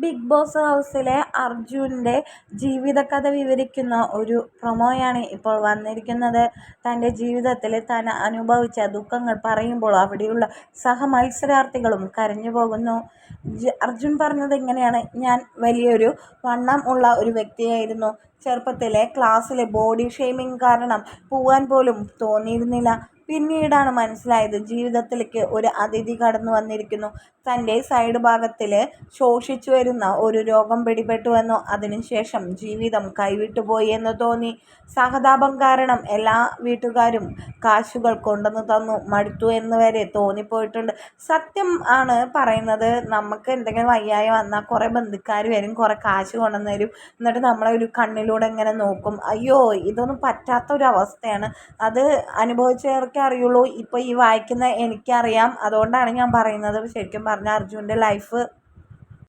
Big boss ഹൗസിലെ അർജുന്റെ ജീവിതകഥ വിവരിക്കുന്ന ഒരു പ്രൊമോയാണ് ഇപ്പോൾ വന്നിരിക്കുന്നത്. തന്റെ ജീവിതത്തിൽ താൻ അനുഭവിച്ച ദുഃഖങ്ങൾ പറയുമ്പോൾ അവിടെയുള്ള സഹമത്സരാർത്ഥികളും കരഞ്ഞു പോകുന്നു. അർജുൻ പറഞ്ഞത് ഇങ്ങനെയാണ്. ഞാൻ വലിയൊരു വണ്ണം ഉള്ള ഒരു വ്യക്തിയായിരുന്നു. ചെറുപ്പത്തിലെ ക്ലാസ്സിലെ ബോഡി ഷെയ്മിങ് കാരണം പോവാൻ പോലും തോന്നിയിരുന്നില്ല. പിന്നീടാണ് മനസ്സിലായത് ജീവിതത്തിലേക്ക് ഒരു അതിഥി കടന്നു വന്നിരിക്കുന്നു. തന്റെ സൈഡ് ഭാഗത്തിൽ ശോഷിച്ചു വരുന്ന ഒരു രോഗം പിടിപെട്ടുവെന്നോ അതിനുശേഷം ജീവിതം കൈവിട്ടുപോയി എന്ന് തോന്നി. സഹതാപം കാരണം എല്ലാ വീട്ടുകാരും കാശുകൾ കൊണ്ടുവന്ന് തന്നു. മടുത്തു എന്ന് വരെ തോന്നിപ്പോയിട്ടുണ്ട്. സത്യം ആണ് പറയുന്നത്. നമുക്ക് എന്തെങ്കിലും വയ്യായ വന്നാൽ കുറേ ബന്ധുക്കാർ വരും കുറേ കാശ് കൊണ്ടുവന്ന് തരും. എന്നിട്ട് നമ്മളെ ഒരു കണ്ണിലൂടെ ഇങ്ങനെ നോക്കും? അയ്യോ ഇതൊന്നും പറ്റാത്ത ഒരു അവസ്ഥയാണ്. അത് അനുഭവിച്ചവർക്കേ അറിയുള്ളൂ. ഇപ്പോൾ ഈ വായിക്കുന്ന എനിക്കറിയാം. അതുകൊണ്ടാണ് ഞാൻ പറയുന്നത്. ശരിക്കും പറഞ്ഞാൽ അർജുന്റെ ലൈഫ്